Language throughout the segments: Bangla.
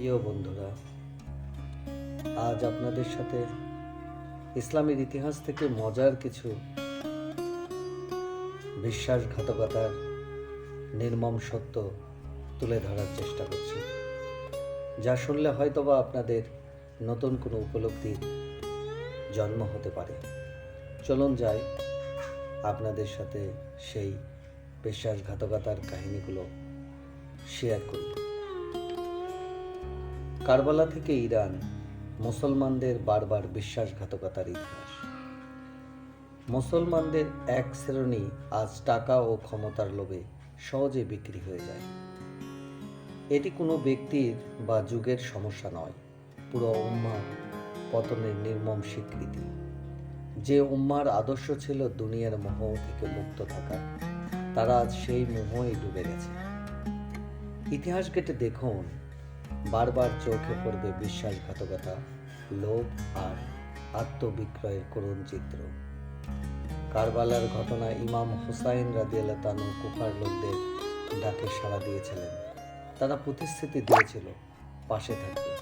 প্রিয় বন্ধুরা, আজ আপনাদের সাথে ইসলামের ইতিহাস থেকে মজার কিছু বিশ্বাসঘাতকতার নির্মম সত্য তুলে ধরার চেষ্টা করছি। যা শুনলে হয়তোবা আপনাদের নতুন কোনো উপলব্ধির জন্ম হতে পারে। চলুন যাই আপনাদের সাথে সেই বিশ্বাসঘাতকতার কাহিনীগুলো শেয়ার করি। কারবালা থেকে ইরান মুসলমানদের বারবার বিশ্বাসঘাতকতার ইতিহাস। মুসলমানদের এক শ্রেণি আজ টাকা ও ক্ষমতার লোভে সহজে বিক্রি হয়ে যায়। এটি কোনো ব্যক্তির বা যুগের সমস্যা নয়, পুরো উম্মার পতনের নির্মম স্বীকৃতি। যে উম্মার আদর্শ ছিল দুনিয়ার মোহ থেকে মুক্ত থাকা, তারা আজ সেই মোহই ডুবে গেছে। ইতিহাস কেটে দেখুন বারবার চোখে পড়বে বিশ্বাসঘাতকতা, লোভ আর আত্মবিক্রয়ের করুণ চিত্র। কারবালার ঘটনা ইমাম হুসাইন রাদিয়াল্লাহ তানু কুফার লোকদের ডাকে সাড়া দিয়েছিলেন। তারা প্রতিশ্রুতি দিয়েছিল, পাশে থাকবে।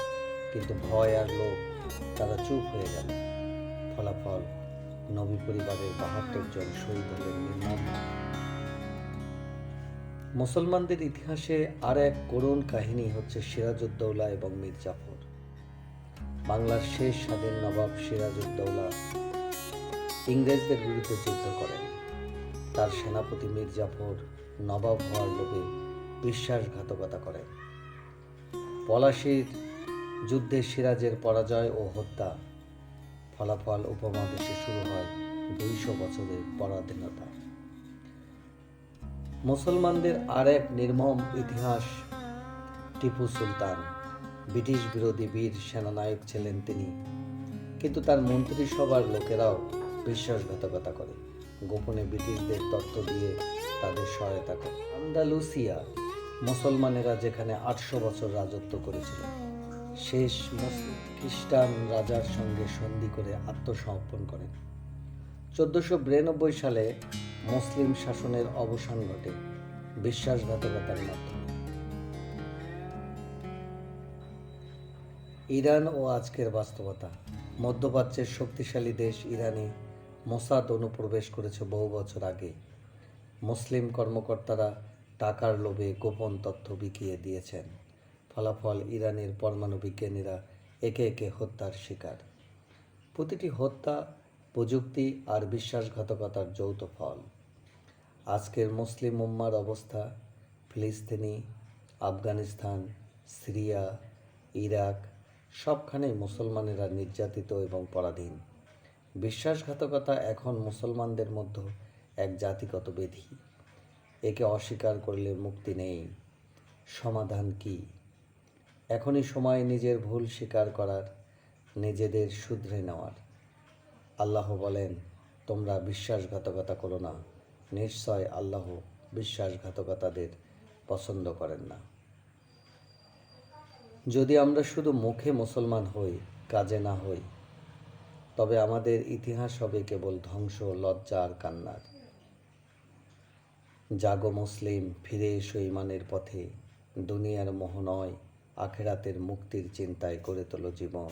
কিন্তু ভয় আর লোভ, তারা চুপ হয়ে গেল। ফলাফল, নবী পরিবারের বাহাত্তর জন শহীদ হলেন নির্মম। মুসলমানদের ইতিহাসে আর এক করুণ কাহিনী হচ্ছে সিরাজউদ্দৌলা এবং মীর জাফর। বাংলার শেষ স্বাধীন নবাব সিরাজউদ্দৌলা ইংরেজদের বিরুদ্ধে যুদ্ধ করেন। তার সেনাপতি মীর জাফর নবাব হওয়ার লোভে বিশ্বাসঘাতকতা করেন। পলাশির যুদ্ধে সিরাজের পরাজয় ও হত্যা ফলাফল উপমহাদেশে শুরু হয় দুইশো বছরের পরাধীনতা মুসলমানদের আর এক নির্মম ইতিহাস, টিপু সুলতান। ব্রিটিশ বিরোধী বীর সেনানায়ক ছিলেন তিনি। কিন্তু তার মন্ত্রিসভার লোকেরাও বিশ্বাসঘাতকতা করে। গোপনে ব্রিটিশদের তথ্য দিয়ে তাদের সহায়তা করে। আন্দালুসিয়া মুসলমানেরা যেখানে আটশো বছর রাজত্ব করেছিল, শেষ খ্রিস্টান রাজার সঙ্গে সন্ধি করে আত্মসমর্পণ করেন। চোদ্দশো বিরানব্বই সালে মুসলিম শাসনের অবসান ঘটে বিশ্বাসঘাতকতার মাধ্যমে। ইরান ও আজকের বাস্তবতা। মধ্যপ্রাচ্যের শক্তিশালী দেশ ইরানে মোসাদ অনুপ্রবেশ করেছে বহু বছর আগে। মুসলিম কর্মকর্তারা টাকার লোভে গোপন তথ্য বিকিয়ে দিয়েছেন। ফলাফল ইরানের পরমাণু বিজ্ঞানীরা একে একে হত্যার শিকার। প্রতিটি হত্যা প্রযুক্তি আর বিশ্বাসঘাতকতার যৌথ ফল। আজকের মুসলিম উম্মার অবস্থা, ফিলিস্তিনি, আফগানিস্তান, সিরিয়া, ইরাক, সবখানেই মুসলমানেরা নির্যাতিত এবং পরাধীন। বিশ্বাসঘাতকতা এখন মুসলমানদের মধ্যে এক জাতিগত বেধি। একে অস্বীকার করলে মুক্তি নেই। সমাধান কি? এখনই সময় নিজের ভুল স্বীকার করার, নিজেদের শুধরে নেওয়ার। আল্লাহ বলেন, তোমরা বিশ্বাসঘাতকতা করো না। নিশ্চয় আল্লাহ বিশ্বাসঘাতকতাদের পছন্দ করেন না। যদি আমরা শুধু মুখে মুসলমান হই, কাজে না হই, তবে আমাদের ইতিহাস হবে কেবল ধ্বংস, লজ্জা আর কান্নার। জাগো মুসলিম, ফিরে এসো ইমানের পথে। দুনিয়ার মোহ নয়, আখেরাতের মুক্তির চিন্তায় করে তোলো জীবন।